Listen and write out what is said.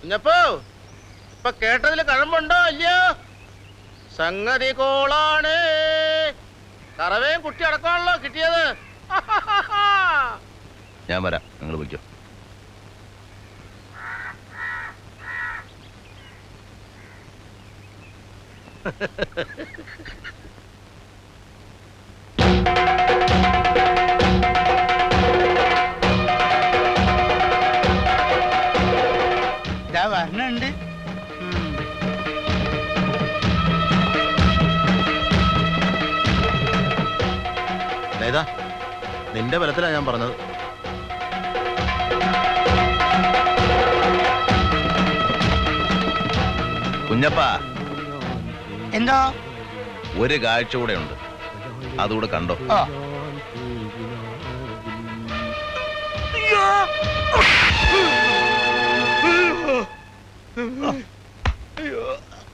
കുഞ്ഞപ്പോ ഇപ്പൊ കേട്ടതിൽ കഴമ്പുണ്ടോ അല്ല സംഗതി കോളാണ്. കറവേയും കുട്ടി അടക്കമാണല്ലോ കിട്ടിയത്. ഞാൻ വരാം നിങ്ങൾ വയ്ക്കോ ഇതാ വരണുണ്ട്. ഏതാ? നിന്റെ ബലത്തിലാ ഞാൻ പറഞ്ഞത്. കുഞ്ഞപ്പ. എന്താ? ഒരു കാഴ്ച കൂടെ ഉണ്ട്. അതുകൂടെ കണ്ടോ? 哎呦。